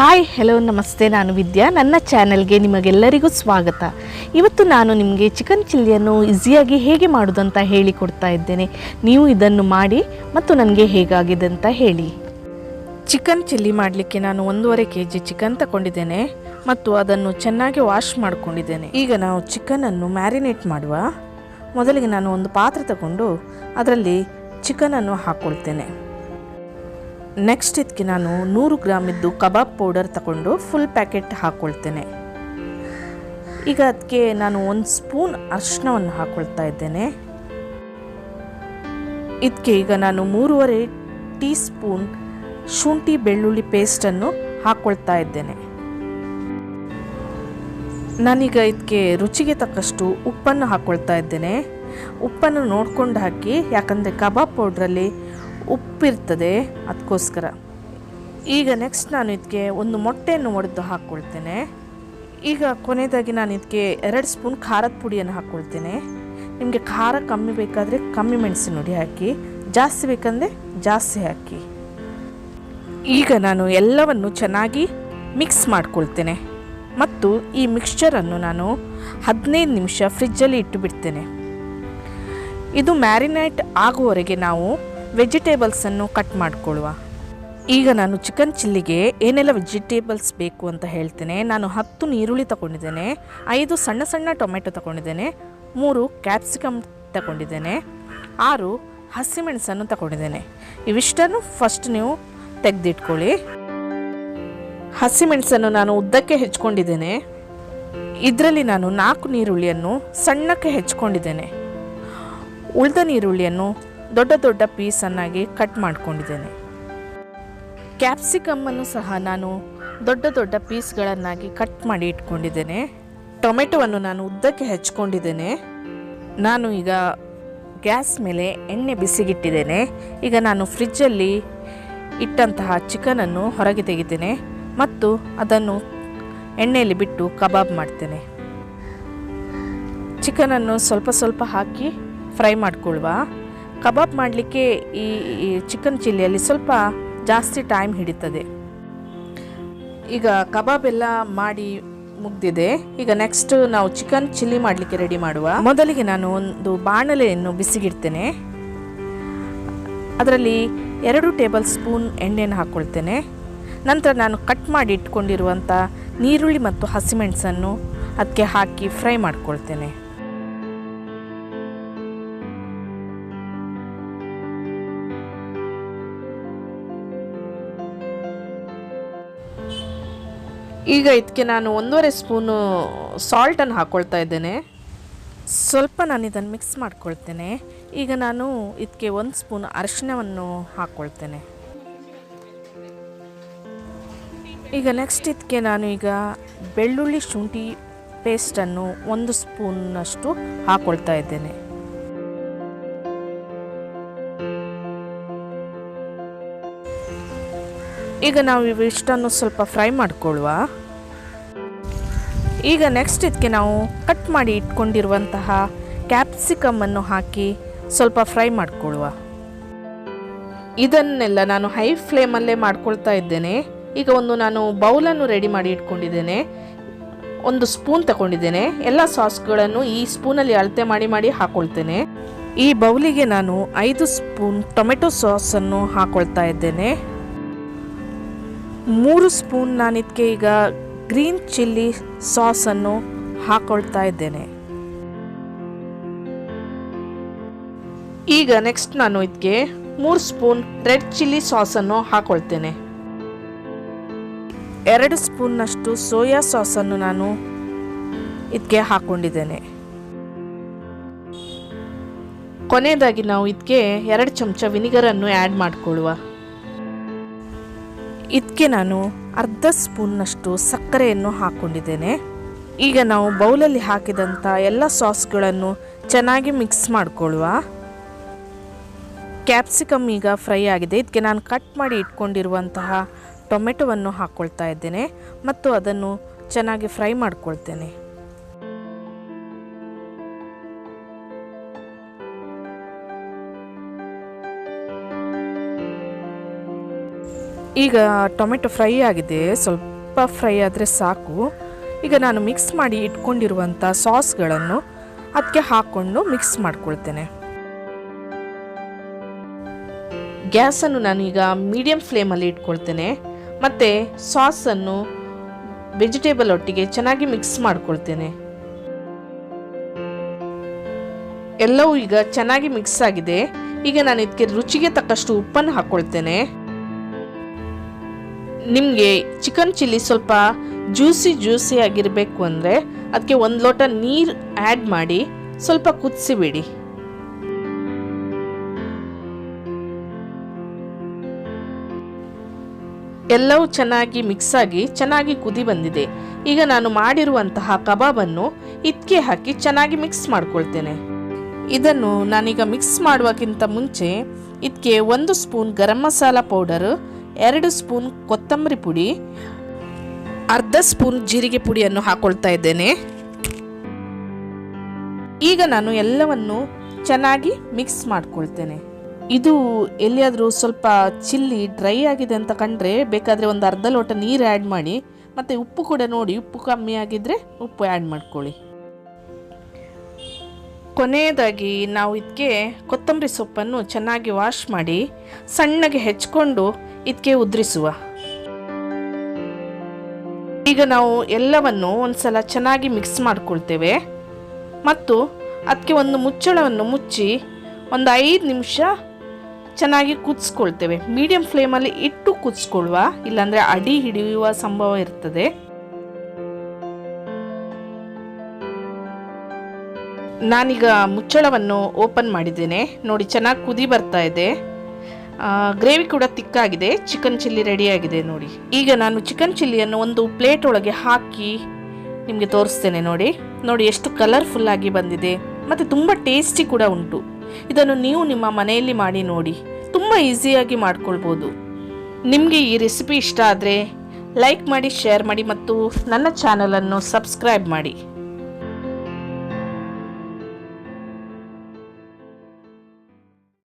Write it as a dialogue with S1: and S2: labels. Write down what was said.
S1: Hi hello ನಮಸ್ತೆ, ನಾನು ವಿದ್ಯಾ. ನನ್ನ ಚಾನೆಲ್ಗೆ ನಿಮಗೆಲ್ಲರಿಗೂ ಸ್ವಾಗತ. ಇವತ್ತು ನಾನು ನಿಮಗೆ ಚಿಕನ್ ಚಿಲ್ಲಿಯನ್ನು ಈಸಿಯಾಗಿ ಹೇಗೆ ಮಾಡೋದು ಅಂತ ಹೇಳಿಕೊಡ್ತಾ ಇದ್ದೇನೆ. ನೀವು ಇದನ್ನು ಮಾಡಿ ಮತ್ತು ನನಗೆ ಹೇಗಾಗಿದೆ ಅಂತ ಹೇಳಿ. ಚಿಕನ್ ಚಿಲ್ಲಿ ಮಾಡಲಿಕ್ಕೆ ನಾನು ಒಂದೂವರೆ ಕೆ ಜಿ ಚಿಕನ್ ತಗೊಂಡಿದ್ದೇನೆ ಮತ್ತು ಅದನ್ನು ಚೆನ್ನಾಗಿ ವಾಶ್ ಮಾಡಿಕೊಂಡಿದ್ದೇನೆ. ಈಗ ನಾವು ಚಿಕನನ್ನು ಮ್ಯಾರಿನೇಟ್ ಮಾಡುವ. ಮೊದಲಿಗೆ ನಾನು ಒಂದು ಪಾತ್ರೆ ತಗೊಂಡು ಅದರಲ್ಲಿ ಚಿಕನನ್ನು ಹಾಕ್ಕೊಳ್ತೇನೆ ನೆಕ್ಸ್ಟ್ ಇದಕ್ಕೆ ನಾನು ನೂರು ಗ್ರಾಮಿದ್ದು ಕಬಾಬ್ ಪೌಡರ್ ತಗೊಂಡು ಫುಲ್ ಪ್ಯಾಕೆಟ್ ಹಾಕ್ಕೊಳ್ತೇನೆ ಈಗ ಅದಕ್ಕೆ ನಾನು ಒಂದು ಸ್ಪೂನ್ ಅರಿಶಿನವನ್ನು ಹಾಕ್ಕೊಳ್ತಾ ಇದ್ದೇನೆ. ಇದಕ್ಕೆ ಈಗ ನಾನು ಮೂರುವರೆ ಟೀ ಸ್ಪೂನ್ ಶುಂಠಿ ಬೆಳ್ಳುಳ್ಳಿ ಪೇಸ್ಟನ್ನು ಹಾಕ್ಕೊಳ್ತಾ ಇದ್ದೇನೆ. ನಾನೀಗ ಇದಕ್ಕೆ ರುಚಿಗೆ ತಕ್ಕಷ್ಟು ಉಪ್ಪನ್ನು ಹಾಕ್ಕೊಳ್ತಾ ಇದ್ದೇನೆ. ಉಪ್ಪನ್ನು ನೋಡ್ಕೊಂಡು ಹಾಕಿ, ಯಾಕಂದರೆ ಕಬಾಬ್ ಪೌಡ್ರಲ್ಲಿ ಉಪ್ಪಿರ್ತದೆ ಅದಕ್ಕೋಸ್ಕರ. ಈಗ ನೆಕ್ಸ್ಟ್ ನಾನು ಇದಕ್ಕೆ ಒಂದು ಮೊಟ್ಟೆಯನ್ನು ಒಡೆದು ಹಾಕ್ಕೊಳ್ತೇನೆ. ಈಗ ಕೊನೆಯದಾಗಿ ನಾನು ಇದಕ್ಕೆ ಎರಡು ಸ್ಪೂನ್ ಖಾರದ ಪುಡಿಯನ್ನು ಹಾಕ್ಕೊಳ್ತೇನೆ. ನಿಮಗೆ ಖಾರ ಕಮ್ಮಿ ಬೇಕಾದರೆ ಕಮ್ಮಿ ಮೆಣಸಿನ ಹುಡಿ ಹಾಕಿ, ಜಾಸ್ತಿ ಬೇಕಂದರೆ ಜಾಸ್ತಿ ಹಾಕಿ. ಈಗ ನಾನು ಎಲ್ಲವನ್ನು ಚೆನ್ನಾಗಿ ಮಿಕ್ಸ್ ಮಾಡ್ಕೊಳ್ತೇನೆ. ಮತ್ತು ಈ ಮಿಕ್ಸ್ಚರನ್ನು ನಾನು ಹದಿನೈದು ನಿಮಿಷ ಫ್ರಿಜ್ಜಲ್ಲಿ ಇಟ್ಟು ಬಿಡ್ತೇನೆ. ಇದು ಮ್ಯಾರಿನೇಟ್ ಆಗುವವರೆಗೆ ನಾವು ವೆಜಿಟೇಬಲ್ಸನ್ನು ಕಟ್ ಮಾಡಿಕೊಳ್ಳುವ. ಈಗ ನಾನು ಚಿಕನ್ ಚಿಲ್ಲಿಗೆ ಏನೆಲ್ಲ ವೆಜಿಟೇಬಲ್ಸ್ ಬೇಕು ಅಂತ ಹೇಳ್ತೇನೆ. ನಾನು ಹತ್ತು ನೀರುಳ್ಳಿ ತಗೊಂಡಿದ್ದೇನೆ, ಐದು ಸಣ್ಣ ಸಣ್ಣ ಟೊಮೆಟೊ ತಗೊಂಡಿದ್ದೇನೆ, ಮೂರು ಕ್ಯಾಪ್ಸಿಕಮ್ ತಗೊಂಡಿದ್ದೇನೆ, ಆರು ಹಸಿಮೆಣಸನ್ನು ತಗೊಂಡಿದ್ದೇನೆ. ಇವಿಷ್ಟನ್ನು ಫಸ್ಟ್ ನೀವು ತೆಗೆದಿಟ್ಕೊಳ್ಳಿ. ಹಸಿಮೆಣಸನ್ನು ನಾನು ಉದ್ದಕ್ಕೆ ಹೆಚ್ಕೊಂಡಿದ್ದೇನೆ. ಇದರಲ್ಲಿ ನಾನು ನಾಲ್ಕು ನೀರುಳ್ಳಿಯನ್ನು ಸಣ್ಣಕ್ಕೆ ಹೆಚ್ಕೊಂಡಿದ್ದೇನೆ. ಉಳಿದ ನೀರುಳ್ಳಿಯನ್ನು ದೊಡ್ಡ ದೊಡ್ಡ ಪೀಸನ್ನಾಗಿ ಕಟ್ ಮಾಡ್ಕೊಂಡಿದ್ದೇನೆ. ಕ್ಯಾಪ್ಸಿಕಮ್ಮನ್ನು ಸಹ ನಾನು ದೊಡ್ಡ ದೊಡ್ಡ ಪೀಸ್ಗಳನ್ನಾಗಿ ಕಟ್ ಮಾಡಿ ಇಟ್ಕೊಂಡಿದ್ದೇನೆ. ಟೊಮೆಟೊವನ್ನು ನಾನು ಉದ್ದಕ್ಕೆ ಹೆಚ್ಕೊಂಡಿದ್ದೇನೆ. ನಾನು ಈಗ ಗ್ಯಾಸ್ ಮೇಲೆ ಎಣ್ಣೆ ಬಿಸಿಗಿಟ್ಟಿದ್ದೇನೆ. ಈಗ ನಾನು ಫ್ರಿಜ್ಜಲ್ಲಿ ಇಟ್ಟಂತಹ ಚಿಕನನ್ನು ಹೊರಗೆ ತೆಗಿತೇನೆ ಮತ್ತು ಅದನ್ನು ಎಣ್ಣೆಯಲ್ಲಿ ಬಿಟ್ಟು ಕಬಾಬ್ ಮಾಡ್ತೇನೆ. ಚಿಕನನ್ನು ಸ್ವಲ್ಪ ಸ್ವಲ್ಪ ಹಾಕಿ ಫ್ರೈ ಮಾಡ್ಕೊಳ್ವ ಕಬಾಬ್ ಮಾಡಲಿಕ್ಕೆ ಈ ಚಿಕನ್ ಚಿಲ್ಲಿಯಲ್ಲಿ ಸ್ವಲ್ಪ ಜಾಸ್ತಿ ಟೈಮ್ ಹಿಡಿತದೆ. ಈಗ ಕಬಾಬ್ ಎಲ್ಲ ಮಾಡಿ ಮುಗ್ದಿದೆ. ಈಗ ನೆಕ್ಸ್ಟ್ ನಾವು ಚಿಕನ್ ಚಿಲ್ಲಿ ಮಾಡಲಿಕ್ಕೆ ರೆಡಿ ಮಾಡುವ. ಮೊದಲಿಗೆ ನಾನು ಒಂದು ಬಾಣಲೆಯನ್ನು ಬಿಸಿಗಿಡ್ತೇನೆ. ಅದರಲ್ಲಿ ಎರಡು ಟೇಬಲ್ ಸ್ಪೂನ್ ಎಣ್ಣೆಯನ್ನು ಹಾಕ್ಕೊಳ್ತೇನೆ ನಂತರ ನಾನು ಕಟ್ ಮಾಡಿ ಇಟ್ಕೊಂಡಿರುವಂಥ ನೀರುಳ್ಳಿ ಮತ್ತು ಹಸಿಮೆಣಸನ್ನು ಅದಕ್ಕೆ ಹಾಕಿ ಫ್ರೈ ಮಾಡ್ಕೊಳ್ತೇನೆ. ಈಗ ಇದಕ್ಕೆ ನಾನು ಒಂದೂವರೆ ಸ್ಪೂನು ಸಾಲ್ಟನ್ನು ಹಾಕ್ಕೊಳ್ತಾ ಇದ್ದೇನೆ. ಸ್ವಲ್ಪ ನಾನು ಇದನ್ನು ಮಿಕ್ಸ್ ಮಾಡ್ಕೊಳ್ತೇನೆ. ಈಗ ನಾನು ಇದಕ್ಕೆ ಒಂದು ಸ್ಪೂನ್ ಅರಿಶಿಣವನ್ನು ಹಾಕ್ಕೊಳ್ತೇನೆ ಈಗ ನೆಕ್ಸ್ಟ್ ಇದಕ್ಕೆ ನಾನು ಈಗ ಬೆಳ್ಳುಳ್ಳಿ ಶುಂಠಿ ಪೇಸ್ಟನ್ನು ಒಂದು ಸ್ಪೂನ್ನಷ್ಟು ಹಾಕ್ಕೊಳ್ತಾ ಇದ್ದೇನೆ. ಈಗ ನಾವು ಇವಿಷ್ಟನ್ನು ಸ್ವಲ್ಪ ಫ್ರೈ ಮಾಡಿಕೊಳ್ಳುವ ಈಗ ನೆಕ್ಸ್ಟ್ ಇದಕ್ಕೆ ನಾವು ಕಟ್ ಮಾಡಿ ಇಟ್ಕೊಂಡಿರುವಂತಹ ಕ್ಯಾಪ್ಸಿಕಮ್ಮನ್ನು ಹಾಕಿ ಸ್ವಲ್ಪ ಫ್ರೈ ಮಾಡಿಕೊಳ್ಳುವ ಇದನ್ನೆಲ್ಲ ನಾನು ಹೈ ಫ್ಲೇಮಲ್ಲೇ ಮಾಡ್ಕೊಳ್ತಾ ಇದ್ದೇನೆ. ಈಗ ಒಂದು ನಾನು ಬೌಲನ್ನು ರೆಡಿ ಮಾಡಿ ಇಟ್ಕೊಂಡಿದ್ದೇನೆ. ಒಂದು ಸ್ಪೂನ್ ತಗೊಂಡಿದ್ದೇನೆ ಎಲ್ಲ ಸಾಸ್ಗಳನ್ನು ಈ ಸ್ಪೂನಲ್ಲಿ ಅಳತೆ ಮಾಡಿ ಮಾಡಿ ಹಾಕೊಳ್ತೇನೆ. ಈ ಬೌಲಿಗೆ ನಾನು ಐದು ಸ್ಪೂನ್ ಟೊಮೆಟೊ ಸಾಸನ್ನು ಹಾಕೊಳ್ತಾ ಇದ್ದೇನೆ. ಮೂರು ಸ್ಪೂನ್ ನಾನಿದಕ್ಕೆ ಈಗ ಗ್ರೀನ್ ಚಿಲ್ಲಿ ಸಾಸನ್ನು ಹಾಕೊಳ್ತಾ ಇದ್ದೇನೆ. ಈಗ ನೆಕ್ಸ್ಟ್ ನಾನು ಇದಕ್ಕೆ ಮೂರು ಸ್ಪೂನ್ ರೆಡ್ ಚಿಲ್ಲಿ ಸಾಸನ್ನು ಹಾಕೊಳ್ತೇನೆ. ಎರಡು ಸ್ಪೂನ್ನಷ್ಟು ಸೋಯಾ ಸಾಸನ್ನು ನಾನು ಇದಕ್ಕೆ ಹಾಕೊಂಡಿದ್ದೇನೆ. ಕೊನೆಯದಾಗಿ ನಾವು ಇದಕ್ಕೆ ಎರಡು ಚಮಚ ವಿನಿಗರನ್ನು ಆ್ಯಡ್ ಮಾಡಿಕೊಳ್ಳುವ. ಇದಕ್ಕೆ ನಾನು ಅರ್ಧ ಸ್ಪೂನ್ನಷ್ಟು ಸಕ್ಕರೆಯನ್ನು ಹಾಕ್ಕೊಂಡಿದ್ದೇನೆ. ಈಗ ನಾವು ಬೌಲಲ್ಲಿ ಹಾಕಿದಂಥ ಎಲ್ಲ ಸಾಸ್ಗಳನ್ನು ಚೆನ್ನಾಗಿ ಮಿಕ್ಸ್ ಮಾಡಿಕೊಳ್ಳುವ. ಕ್ಯಾಪ್ಸಿಕಮ್ ಈಗ ಫ್ರೈ ಆಗಿದೆ. ಇದಕ್ಕೆ ನಾನು ಕಟ್ ಮಾಡಿ ಇಟ್ಕೊಂಡಿರುವಂತಹ ಟೊಮೆಟೊವನ್ನು ಹಾಕ್ಕೊಳ್ತಾ ಇದ್ದೇನೆ ಮತ್ತು ಅದನ್ನು ಚೆನ್ನಾಗಿ ಫ್ರೈ ಮಾಡ್ಕೊಳ್ತೇನೆ. ಈಗ ಟೊಮೆಟೊ ಫ್ರೈ ಆಗಿದೆ. ಸ್ವಲ್ಪ ಫ್ರೈ ಆದರೆ ಸಾಕು. ಈಗ ನಾನು ಮಿಕ್ಸ್ ಮಾಡಿ ಇಟ್ಕೊಂಡಿರುವಂಥ ಸಾಸ್ಗಳನ್ನು ಅದಕ್ಕೆ ಹಾಕ್ಕೊಂಡು ಮಿಕ್ಸ್ ಮಾಡ್ಕೊಳ್ತೇನೆ. ಗ್ಯಾಸನ್ನು ನಾನೀಗ ಮೀಡಿಯಂ ಫ್ಲೇಮಲ್ಲಿ ಇಟ್ಕೊಳ್ತೇನೆ. ಮತ್ತು ಸಾಸನ್ನು ವೆಜಿಟೇಬಲ್ ಒಟ್ಟಿಗೆ ಚೆನ್ನಾಗಿ ಮಿಕ್ಸ್ ಮಾಡ್ಕೊಳ್ತೇನೆ. ಎಲ್ಲವೂ ಈಗ ಚೆನ್ನಾಗಿ ಮಿಕ್ಸ್ ಆಗಿದೆ. ಈಗ ನಾನು ಇದಕ್ಕೆ ರುಚಿಗೆ ತಕ್ಕಷ್ಟು ಉಪ್ಪನ್ನು ಹಾಕ್ಕೊಳ್ತೇನೆ ನಿಮಗೆ ಚಿಕನ್ ಚಿಲ್ಲಿ ಸ್ವಲ್ಪ ಜ್ಯೂಸಿ ಜ್ಯೂಸಿ ಆಗಿರಬೇಕು ಅಂದರೆ ಅದಕ್ಕೆ ಒಂದು ಲೋಟ ನೀರು ಆ್ಯಡ್ ಮಾಡಿ ಸ್ವಲ್ಪ ಕುದಿಸಿಬಿಡಿ. ಎಲ್ಲವೂ ಚೆನ್ನಾಗಿ ಮಿಕ್ಸ್ ಆಗಿ ಚೆನ್ನಾಗಿ ಕುದಿ ಬಂದಿದೆ. ಈಗ ನಾನು ಮಾಡಿರುವಂತಹ ಕಬಾಬನ್ನು ಇದಕ್ಕೆ ಹಾಕಿ ಚೆನ್ನಾಗಿ ಮಿಕ್ಸ್ ಮಾಡ್ಕೊಳ್ತೇನೆ. ಇದನ್ನು ನಾನೀಗ ಮಿಕ್ಸ್ ಮಾಡುವಕ್ಕಿಂತ ಮುಂಚೆ ಇದಕ್ಕೆ ಒಂದು ಸ್ಪೂನ್ ಗರಂ ಮಸಾಲ ಪೌಡರ್ ಎರಡು ಸ್ಪೂನ್ ಕೊತ್ತಂಬರಿ ಪುಡಿ, ಅರ್ಧ ಸ್ಪೂನ್ ಜೀರಿಗೆ ಪುಡಿಯನ್ನು ಹಾಕೊಳ್ತಾ ಇದ್ದೇನೆ. ಈಗ ನಾನು ಎಲ್ಲವನ್ನು ಚೆನ್ನಾಗಿ ಮಿಕ್ಸ್ ಮಾಡ್ಕೊಳ್ತೇನೆ. ಇದು ಎಲ್ಲಿಯಾದರೂ ಸ್ವಲ್ಪ ಚಿಲ್ಲಿ ಡ್ರೈ ಆಗಿದೆ ಅಂತ ಕಂಡ್ರೆ ಬೇಕಾದರೆ ಒಂದು ಅರ್ಧ ಲೋಟ ನೀರು ಆ್ಯಡ್ ಮಾಡಿ, ಮತ್ತು ಉಪ್ಪು ಕೂಡ ನೋಡಿ, ಉಪ್ಪು ಕಮ್ಮಿ ಆಗಿದ್ದರೆ ಉಪ್ಪು ಆ್ಯಡ್ ಮಾಡ್ಕೊಳ್ಳಿ. ಕೊನೆಯದಾಗಿ ನಾವು ಇದಕ್ಕೆ ಕೊತ್ತಂಬರಿ ಸೊಪ್ಪನ್ನು ಚೆನ್ನಾಗಿ ವಾಶ್ ಮಾಡಿ, ಸಣ್ಣಗೆ ಹೆಚ್ಕೊಂಡು ಇದಕ್ಕೆ ಉದ್ರಿಸುವ. ಈಗ ನಾವು ಎಲ್ಲವನ್ನು ಒಂದ್ಸಲ ಚೆನ್ನಾಗಿ ಮಿಕ್ಸ್ ಮಾಡ್ಕೊಳ್ತೇವೆ. ಮತ್ತು ಅದಕ್ಕೆ ಒಂದು ಮುಚ್ಚಳವನ್ನು ಮುಚ್ಚಿ ಒಂದು ಐದು ನಿಮಿಷ ಚೆನ್ನಾಗಿ ಕುದಿಸ್ಕೊಳ್ತೇವೆ. ಮೀಡಿಯಂ ಫ್ಲೇಮಲ್ಲಿ ಇಟ್ಟು ಕುದಿಸ್ಕೊಳ್ಳುವ, ಇಲ್ಲಾಂದರೆ ಅಡಿ ಹಿಡಿಯುವ ಸಂಭವ ಇರ್ತದೆ. ನಾನೀಗ ಮುಚ್ಚಳವನ್ನು ಓಪನ್ ಮಾಡಿದ್ದೇನೆ. ನೋಡಿ, ಚೆನ್ನಾಗಿ ಕುದಿ ಬರ್ತಾ ಇದೆ. ಗ್ರೇವಿ ಕೂಡ ತಿಕ್ಕಾಗಿದೆ ಚಿಕನ್ ಚಿಲ್ಲಿ ರೆಡಿಯಾಗಿದೆ ನೋಡಿ. ಈಗ ನಾನು ಚಿಕನ್ ಚಿಲ್ಲಿಯನ್ನು ಒಂದು ಪ್ಲೇಟ್ ಒಳಗೆ ಹಾಕಿ ನಿಮಗೆ ತೋರಿಸ್ತೇನೆ ನೋಡಿ. ನೋಡಿ ಎಷ್ಟು ಕಲರ್ಫುಲ್ ಆಗಿ ಬಂದಿದೆ. ಮತ್ತು ತುಂಬ ಟೇಸ್ಟಿ ಕೂಡ ಉಂಟು. ಇದನ್ನು ನೀವು ನಿಮ್ಮ ಮನೆಯಲ್ಲಿ ಮಾಡಿ ನೋಡಿ. ತುಂಬ ಈಸಿಯಾಗಿ ಮಾಡ್ಕೊಳ್ಬೋದು. ನಿಮಗೆ ಈ ರೆಸಿಪಿ ಇಷ್ಟ ಆದರೆ ಲೈಕ್ ಮಾಡಿ ಶೇರ್ ಮಾಡಿ ಮತ್ತು ನನ್ನ ಚಾನಲನ್ನು ಸಬ್ಸ್ಕ್ರೈಬ್ ಮಾಡಿ.